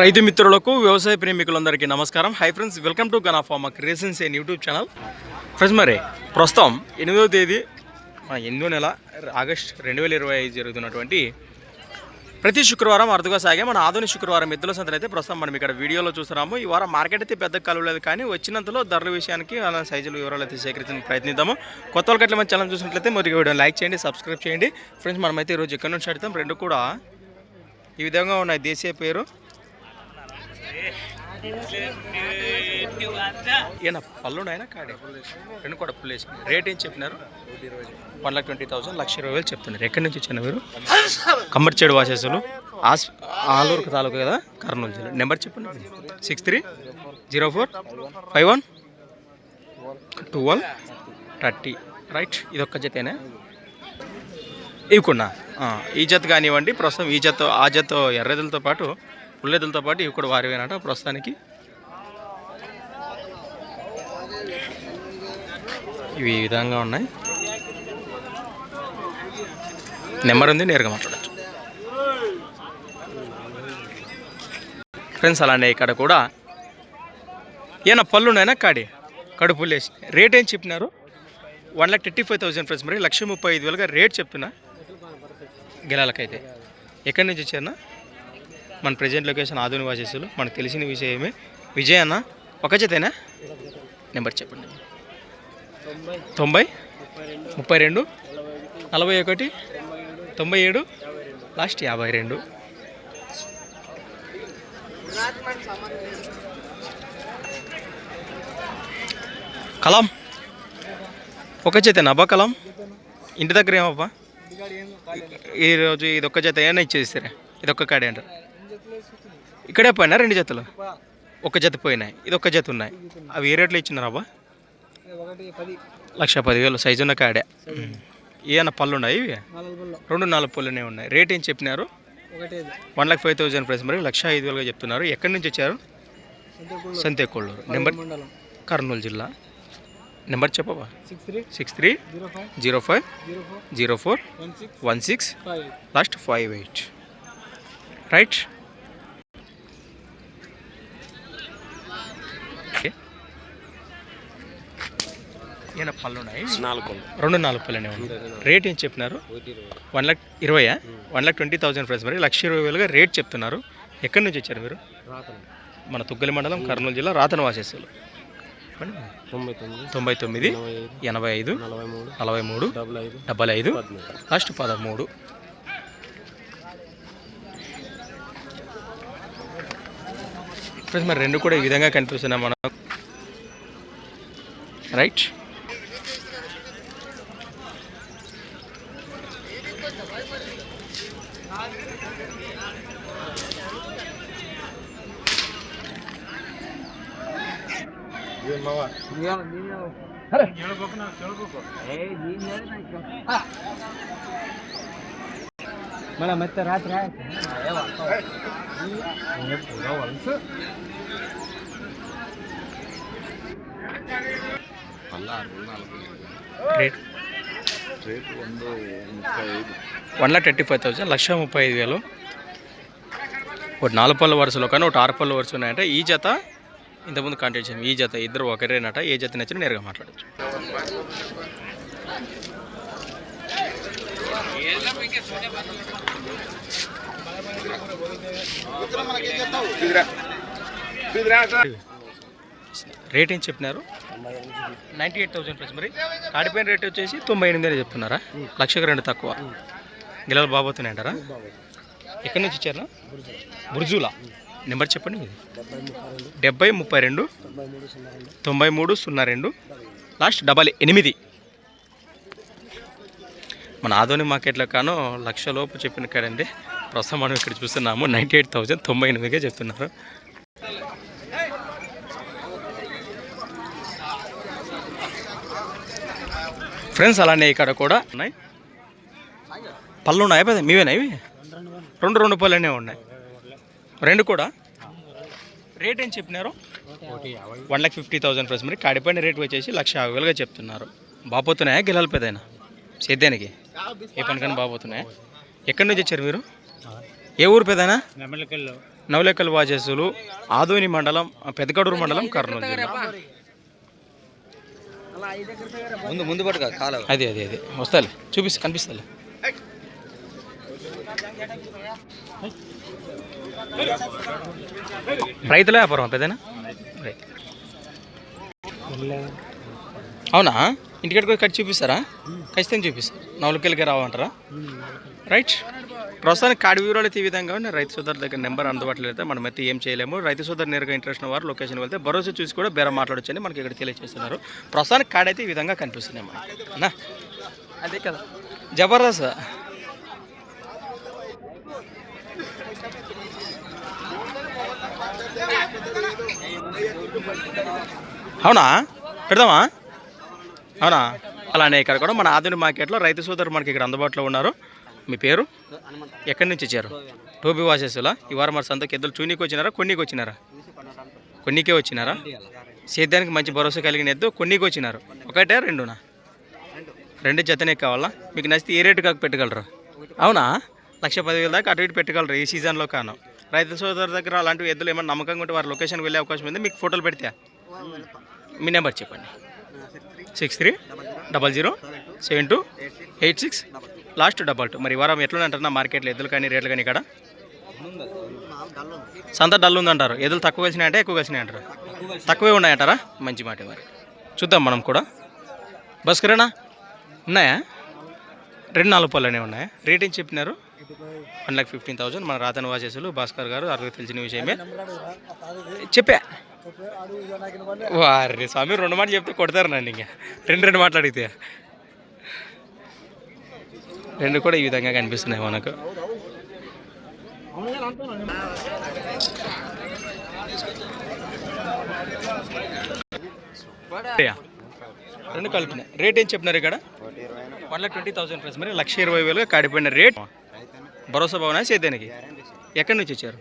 రైతు మిత్రులకు వ్యవసాయ ప్రేమికులందరికీ నమస్కారం. Hi friends welcome to Gana pharma creations and YouTube channel friends మరి ప్రస్తుతం ఎనిమిదో తేదీ ఎనిమిదో నెల ఆగస్ట్ రెండు వేల ఇరవై ఐదు జరుగుతున్నటువంటి ప్రతి శుక్రవారం అరుదుగా సాగే మన ఆధునిక శుక్రవారం ఎద్దుల సంతలు అయితే ప్రస్తుతం మనం ఇక్కడ వీడియోలో చూస్తున్నాము. ఈ వారం మార్కెట్ అయితే పెద్ద కలవలేదు కానీ వచ్చినంతలో ధరల విషయానికి అలా సైజులు వివరాలు అయితే సేకరించడానికి ప్రయత్నిద్దాము. కొత్త వాళ్ళకి మన ఛానల్ చూసినట్లయితే మరి వీడియో లైక్ చేయండి సబ్స్క్రైబ్ చేయండి. ఫ్రెండ్స్ మనమైతే ఈరోజు ఎక్కడి నుంచి అడుగుతాం రెండు కూడా ఈ విధంగా ఉన్నాయి. దేశీయ పేరు? ఈయన పళ్ళు అయినా కాడే. రెండు కూడా పుల్లేసి రేట్ ఏం చెప్పినారు? వన్ లాక్ ట్వంటీ థౌసండ్ లక్ష ఇరవై వేలు చెప్తున్నారు. ఎక్కడి నుంచి వచ్చిన మీరు? కమ్మర్చేడు వాసేసులు. ఆస్ ఆలూరు తాలూకా కదా? కర్నూలు జిల్లా. నెంబర్ చెప్పండి. Six three zero four five one two one thirty. Right. ఇది ఒక్క జతేనా? ఇవ్వకుండా ఈ జత కానివ్వండి ప్రస్తుతం ఈ జత ఆ జత ఎర్రెదులతో పాటు పుల్లెదులతో పాటు ఇవి కూడా వారివేనట ప్రస్తుతానికి. ఇవి ఈ విధంగా ఉన్నాయి. నెంబర్ ఉంది నేరుగా మాట్లాడచ్చు. ఫ్రెండ్స్ అలానే ఇక్కడ కూడా ఏనా పళ్ళు కాడి? కడుపు లేసి రేట్ ఏం చెప్పినారు? One lakh thirty five thousand friends మరి లక్ష ముప్పై ఐదు వేలుగా రేట్ చెప్తున్నా. గెలాలకైతే. ఎక్కడి నుంచి వచ్చారన్నా? మన ప్రజెంట్ లొకేషన్ ఆధునిక వాసేసులు. మనకు తెలిసిన విషయమే. విజయ్ అన్న ఒక జతేనా? నెంబర్ చెప్పండి. తొంభై? ముప్పై రెండు? నలభై ఒకటి? తొంభై ఏడు? లాస్ట్ యాభై రెండు. కలాం. ఒక చేతేనా అబ్బా కలాం? ఇంటి దగ్గర ఏమబ్బా? ఈరోజు ఇది ఒక్క జత ఏమైనా ఇచ్చేస్తారా ఇది ఒక్క కాడే అంటారు. ఇక్కడే పోయినా రెండు జతలు? ఒక జత పోయినాయి. ఇది ఒక్క జత ఉన్నాయి. అవి ఏ రేట్లో ఇచ్చినారు అబ్బా? లక్ష పదివేలు. సైజు ఉన్న కాడే. ఏమన్నా పళ్ళు ఉన్నాయి ఇవి? రెండు నాలుగు పళ్ళునే ఉన్నాయి. రేట్ ఏం చెప్పినారు? One lakh five thousand price మరి లక్ష ఐదు వేలుగా చెప్తున్నారు. ఎక్కడి నుంచి వచ్చారు? సంతేకొల్లూరు నెంబర్? కర్నూలు జిల్లా. నెంబర్ చెప్పవా? Six three six three zero five zero five zero four zero four one six one six five last five eight. Right? Okay. ఈయన పళ్ళు ఉన్నాయి? నాలుగు రెండు నాలుగు పళ్ళనే ఉన్నాయి. రేట్ ఏం చెప్పినారు? One lakh ఇరవయా one lakh twenty thousand price మరి లక్ష ఇరవై వేలుగా రేట్ చెప్తున్నారు. ఎక్కడి నుంచి వచ్చారు మీరు? మన తుగ్గలి మండలం కర్నూలు జిల్లా రాతన వాసేసులు తొంభై తొమ్మిది. తొంభై తొమ్మిది. ఎనభై ఐదు. నలభై మూడు. నలభై మూడు. డబల్ ఐదు. డెబ్బై ఐదు. లాస్ట్ పదమూడు. ఫ్రెండ్స్ మరి రెండు కూడా ఈ విధంగా కనిపిస్తున్నాయి మనం రైట్ మన ಮತ್ತೆ ರಾತ್ರಿ rate one lakh thirty five thousand లక్ష ముప్పై ఐదు వేలు ఒకటి నాలుగు పళ్ళ వరుసలో కానీ ఒకటి ఆరు పళ్ళ వరుస ఉన్నాయంటే ఈ జత ఇంతకుముందు కాంటాక్ట్ చేసాం ఈ జత ఇద్దరు ఒకరేనట ఏ జత నచ్చిన నేరుగా మాట్లాడచ్చు. రేట్ ఏం చెప్పినారు? నైంటీ ఎయిట్ థౌసండ్ ప్లస్ మరి. కాడిపోయిన రేట్ వచ్చేసి తొంభై ఎనిమిది అని చెప్తున్నారా? లక్షకు రెండు తక్కువ. గిలాలు బాబోతున్నాయంటారా ఎక్కడి నుంచి ఇచ్చారా బుర్జులా. నెంబర్ చెప్పండి డెబ్బై ముప్పై రెండు తొంభై మూడు సున్నా రెండు లాస్ట్ డబల్ ఎనిమిది. మన ఆధోని మార్కెట్లో కాను లక్ష లోపు చెప్పిన కాడండి. ప్రస్తుతం మనం ఇక్కడ చూస్తున్నాము. నైంటీ ఎయిట్ థౌజండ్ తొంభై ఎనిమిదిగా చెప్తున్నారు. ఫ్రెండ్స్ అలానే ఇక్కడ కూడా ఉన్నాయి. పళ్ళు ఉన్నాయి మీవేనా ఇవి? రెండు రెండు పళ్ళనే ఉన్నాయి. రెండు కూడా. రేట్ ఏం చెప్పినారు? One lakh fifty thousand plus మరి కాడిపోయిన రేట్ వచ్చేసి లక్ష యాభై వేలుగా చెప్తున్నారు. బాపోతున్నాయా? గిలాలి పెద్దయినా? సేద్యానికి? ఏ పనికని బాపోతున్నాయా? ఎక్కడి నుంచి వచ్చారు మీరు? ఏ ఊరు పెదనా నవలేకల్ వాజేసులు ఆదోని మండలం పెద్దకడూరు మండలం కర్నూలు జిల్లా. ముందు ముందు పట్టుగా కాలం. అదే అదే అదే. వస్తాలే. చూపిస్తా కనిపిస్తాలే. రైతుల వ్యాపారం పెద్దనా అవునా? ఇంటికాడికి పోయి కట్ చూపిస్తారా? ఖచ్చితంగా చూపిస్తారు నవలకెళ్ళకి రావంటారా? రైట్. ప్రస్తుతానికి కాడి వివరాలు ఈ విధంగా ఉన్నాయి. రైతు సోదరు దగ్గర నెంబర్ అందుబాటులో అయితే మనం అయితే ఏం చేయలేము. రైతు సోదరు నేరుగా ఇంట్రెస్ట్ ఉన్న వారు లొకేషన్ వెళ్తే భరోసా చూసి కూడా బేరం మాట్లాడొచ్చని మనకి ఇక్కడ తెలియజేస్తున్నారు. ప్రస్తుతానికి కాడి అయితే ఈ విధంగా కనిపిస్తున్నాయి మనకి. అన్నా? అదే కదా. జబర్దస్త్? అవునా? పెడదామా? అవునా? అలానే ఇక్కడ కూడా మన ఆధునిక మార్కెట్లో రైతు సోదరు మనకి ఇక్కడ అందుబాటులో ఉన్నారు. మీ పేరు? ఎక్కడి నుంచి వచ్చారు? టోబీ వాసెస్లా? ఈ వారం మరి సంతకి ఎద్దులు చూనీకి వచ్చినారా కొన్నికి వచ్చినారా? కొన్నికే వచ్చినారా? సేద్యానికి మంచి భరోసా కలిగిన ఎద్దు కొన్నికి వచ్చినారు. ఒకటే రెండునా? రెండు జతనే కావాలా? మీకు నచ్చితే ఏ రేటు కాక పెట్టగలరు? అవునా? లక్ష పదివేల దాకా అటు ఇటు పెట్టగలరు ఈ సీజన్లో కాను. రైతు సోదరు దగ్గర అలాంటివి ఎద్దులు ఏమైనా నమ్మకంగా ఉంటే వారి లొకేషన్కి వెళ్ళే అవకాశం ఉంది. మీకు ఫోటోలు పెడితే. మీ నెంబర్ చెప్పండి. Six three double zero seven two eight six last double two. మరి వారం ఎట్లా ఎట్లుందంటారు మార్కెట్లో ఎద్దులు కానీ రేట్లు కానీ ఇక్కడ? సంత డల్ ఉందంటారు. ఎద్దులు తక్కువ కలిసినాయంటే ఎక్కువ కలిసినాయి అంటారు. తక్కువే ఉన్నాయంటారా? మంచి మాట మరి. చూద్దాం మనం కూడా. బస్కరేనా ఉన్నాయా? రెండు నాలుగు పళ్ళనే ఉన్నాయా? రేట్ ఏం చెప్పినారు? వన్ లాక్ ఫిఫ్టీన్ థౌసండ్ మన రాతన్ వాసేసులు భాస్కర్ గారు అరవై తెలిసిన విషయమే. చెప్పా. వారి స్వామి రెండు మాటలు చెప్తే కొడతారు నన్ను ఇంకా. రెండు రెండు మాటలు అడిగితే. రెండు కూడా ఈ విధంగా కనిపిస్తున్నాయి మనకు. రెండు కలిపిన రేట్ ఏం చెప్పినారు ఇక్కడ? One lakh twenty thousand plus మరి లక్ష ఇరవై వేలుగా కాడిపోయిన రేట్. భరోసా భవనా సేద్యానికి ఎక్కడి నుంచి వచ్చారు?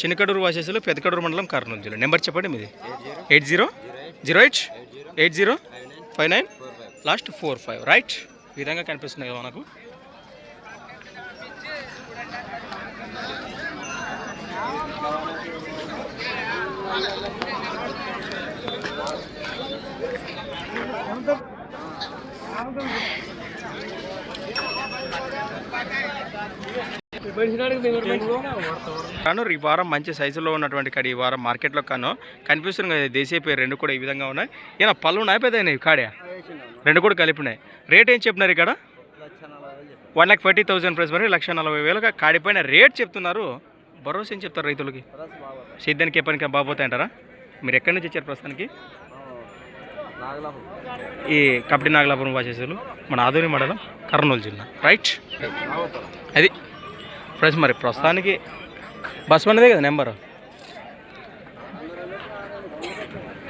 చిన్నకడూరు వాసేసులు పెద్దకడూరు మండలం కర్నూలు జిల్లా. నెంబర్ చెప్పండి మీది. Eight zero? Zero eight? Eight zero? Five nine? Last four five. Right. ఈ విధంగా కనిపిస్తున్నాయి కదా మనకు. కాను ఈ వారం మంచి సైజులో ఉన్నటువంటి కాడ ఈ వారం మార్కెట్లో కాను కనిపిస్తుంది దేశీయ పేరు రెండు కూడా ఈ విధంగా ఉన్నాయి. ఈయన పళ్ళు ఉన్నాయి పెద్దయినాయి కాడే? రెండు కూడా కలిపినాయి. రేట్ ఏం చెప్పినారు ఇక్కడ? One lakh forty thousand price మరి లక్ష నలభై వేలుగా కాడిపోయిన రేట్ చెప్తున్నారు. భరోసా ఏం చెప్తారు రైతులకి? సేద్యానికి ఏ పనికి బాగోతాయి అంటారా? మీరు ఎక్కడి నుంచి వచ్చారు ప్రస్తుతానికి? ఈ కపటి నాగలాపురం వాసేసులు మన ఆధుని మండలం కర్నూలు జిల్లా. రైట్ అది ఫ్రెండ్స్ మరి ప్రస్తుతానికి బస్ మనదే కదా నెంబరు?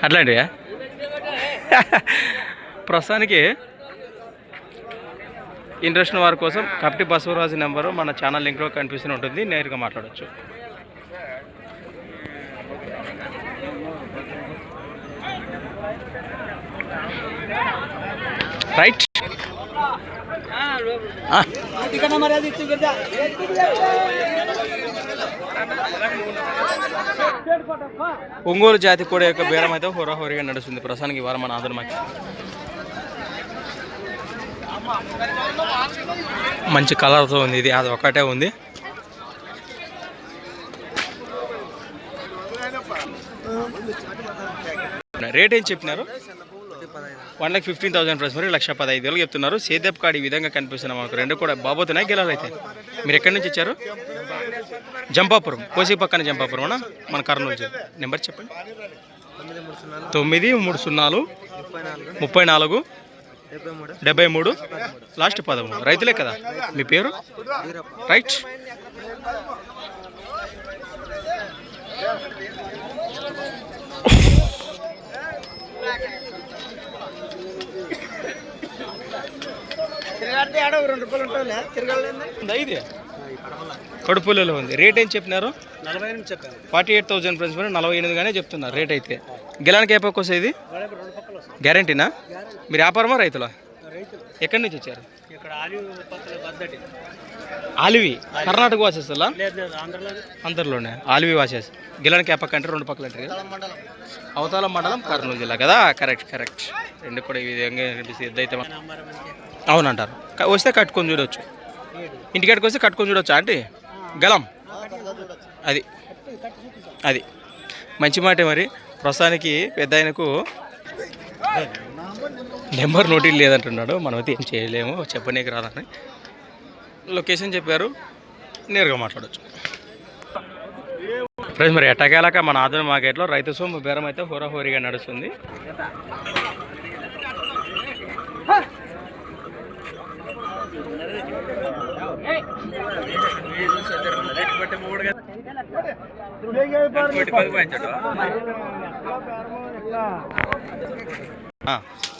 అట్లాంటివా? ప్రస్తుతానికి ఇంట్రెస్ట్ వారి కోసం కపటి బసవరాజు నెంబరు మన ఛానల్ లింక్లో కనిపిస్తూనే ఉంటుంది. నేరుగా మాట్లాడవచ్చు రైట్. ఆ. ఒంగోలు జాతి కూడా యొక్క బేరం అయితే హోరాహోరీగా నడుస్తుంది. ప్రస్తుతానికి ఇవాళ మన ఆదరణ మంచి కలర్తో ఉంది ఇది. అది ఒకటే ఉంది. రేట్ ఏం చెప్పినారు? One lakh fifteen thousand price మరి లక్ష పదహైదు వేలు చెప్తున్నారు. సేదప్ కార్డు ఈ విధంగా కనిపిస్తున్నాం మనకు రెండు కూడా బాబోతున్నాయి గెలాలు అయితే. మీరు ఎక్కడి నుంచి ఇచ్చారు జంపాపురం. కోసి పక్కన జంపాపురం అన్న మన కర్నూలు జిల్లా. నెంబర్ చెప్పండి. తొమ్మిది మూడు సున్నాలు ముప్పై నాలుగు డెబ్బై మూడు లాస్ట్ పదమూడు. రైతులే కదా. మీ పేరు? రైట్. ఉందా ఇది? కడుపులలో ఉంది. రేట్ ఏం చెప్పినారు? నలభై ఎనిమిది చెప్పాను ఫార్టీ ఎయిట్ థౌసండ్ ప్రైస్ మరి నలభై ఎనిమిదిగానే చెప్తున్నారు రేట్ అయితే. గెలానికి ఏ పక్క వస్తుంది ఇది? గ్యారంటీనా? మీరు వ్యాపారమా రైతులా? రైతులు. ఎక్కడి నుంచి వచ్చారు? ఇక్కడ ఆలివ్ పక్కల బద్దటి ఆలివి? కర్ణాటక ఆంధ్రలో అందరిలోనే ఆలివి వాచెస్ గిలానికి ఏ పక్క అంటే రెండు పక్కల అంటే కదా. మండలం. అవతాల మండలం కర్నూలు జిల్లా కదా? Correct correct. రెండు కూడా ఈ విధంగా కనిపిస్తుంది ఎద్దైతే అవునంటారు. వస్తే కట్టుకొని చూడవచ్చు ఇంటికాడికి వస్తే కట్టుకొని చూడొచ్చు అంటే గలం. అది. అది. మంచి మాట మరి. ప్రస్తుతానికి పెద్ద ఆయనకు నెంబర్ నోటీస్ లేదంటున్నాడు. మనమైతే ఏం చేయలేము. చెప్పనీకి రాదని. లొకేషన్ చెప్పారు. నేరుగా మాట్లాడచ్చు. ఫ్రెండ్స్ మరి ఎట్టకేలాక మన ఆధున మార్కెట్లో రైతు సొమ్ము బేరం అయితే హోరాహోరీగా నడుస్తుంది.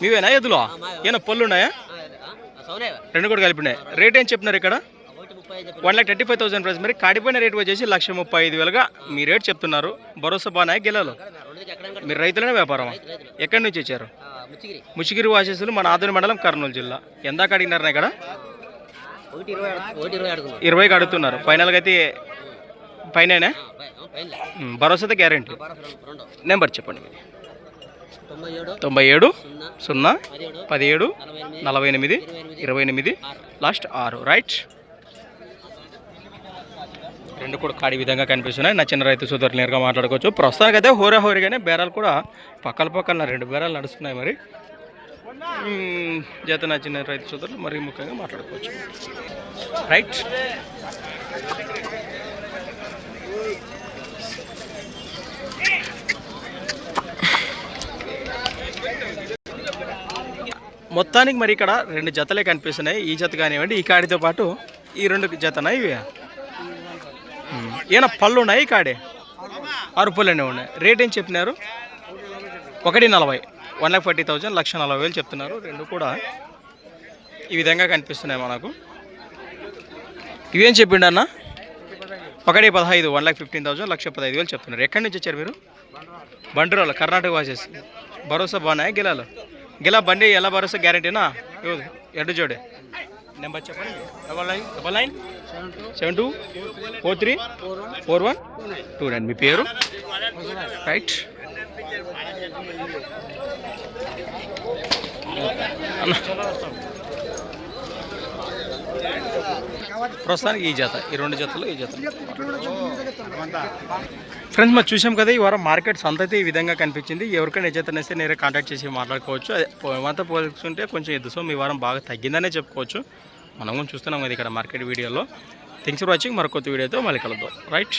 మీవేనా ఎద్దులో? ఏనా పళ్ళు ఉన్నాయా రెండు కూడా కలిపి ఉన్నాయి. రేట్ ఏం చెప్తున్నారు ఇక్కడ? One lakh thirty five thousand price. మరి కాడిపోయిన రేట్ వచ్చేసి లక్ష ముప్పై ఐదు వేలుగా మీ రేట్ చెప్తున్నారు. భరోసా బాగా గెలలు? మీరు రైతులనే వ్యాపారమా? ఎక్కడి నుంచి వచ్చారు? ముచ్చిగిరి. వాసేసులు మన ఆదోని మండలం కర్నూలు జిల్లా. ఎందాక అడిగినారు ఇక్కడ? ఇరవైకి అడుగుతున్నారు. ఫైనల్గా అయితే పైన భరోసాతో గ్యారంటీ. నెంబర్ చెప్పండి మీది. తొంభై ఏడు సున్నా పదిహేడు నలభై ఎనిమిది ఇరవై ఎనిమిది లాస్ట్ ఆరు. రైట్. రెండు కూడా కాడి విధంగా కనిపిస్తున్నాయి. నా చిన్న రైతు సోదరులు నేరుగా మాట్లాడుకోవచ్చు. ప్రస్తుతానికి అయితే హోరా హోరీగానే బేరాలు కూడా పక్కల పక్కన రెండు బేరాలు నడుస్తున్నాయి మరి. జత నా చిన్న రైతు సోదరులు మరి ముఖ్యంగా మాట్లాడుకోవచ్చు. రైట్. మొత్తానికి మరి ఇక్కడ రెండు జతలే కనిపిస్తున్నాయి. ఈ జత కానివ్వండి ఈ కాడితో పాటు ఈ రెండు జతనా ఇవి? ఏమైనా పళ్ళు ఉన్నాయి కాడే? ఆరు పళ్ళనే ఉన్నాయి. రేట్ ఏం చెప్పినారు? ఒకటి నలభై. వన్ ల్యాక్ ఫార్టీ థౌజండ్ లక్ష నలభై వేలు చెప్తున్నారు. రెండు కూడా ఈ విధంగా కనిపిస్తున్నాయి మనకు. ఇవేం చెప్పిండు అన్న? ఒకటి పదహైదు వన్ ల్యాక్ ఫిఫ్టీన్ థౌసండ్ లక్ష పదహైదు వేలు చెప్తున్నారు. ఎక్కడి నుంచి వచ్చారు మీరు? బండిరోల కర్ణాటక వాసెస్. భరోసా బాగున్నాయా గిలాలు? గిలా బండి ఎలా భరోసా గ్యారంటీనా? ఎడ్డు జోడే. నెంబర్ చెప్పండి. Double nine double nine seven two four three four one two nine. మీ పేరు? రైట్. ప్రస్తుతానికి ఈ జత ఈ రెండు జతలు ఈ జత. ఫ్రెండ్స్ మరి చూసాం కదా ఈ వారం మార్కెట్ అంత అయితే ఈ విధంగా కనిపించింది. ఎవరికైనా జత నేస్తే నేరే కాంటాక్ట్ చేసి మాట్లాడుకోవచ్చు. అదే పోయినంత పోల్చుకుంటే కొంచెం ఎద్దు సో వారం బాగా తగ్గిందనే చెప్పుకోవచ్చు. మనం చూస్తున్నాం కదా ఇక్కడ మార్కెట్ వీడియోలో. థింగ్స్ ఫర్ వాచింగ్ మరొక వీడియోతో మళ్ళీ కలుద్దాం. రైట్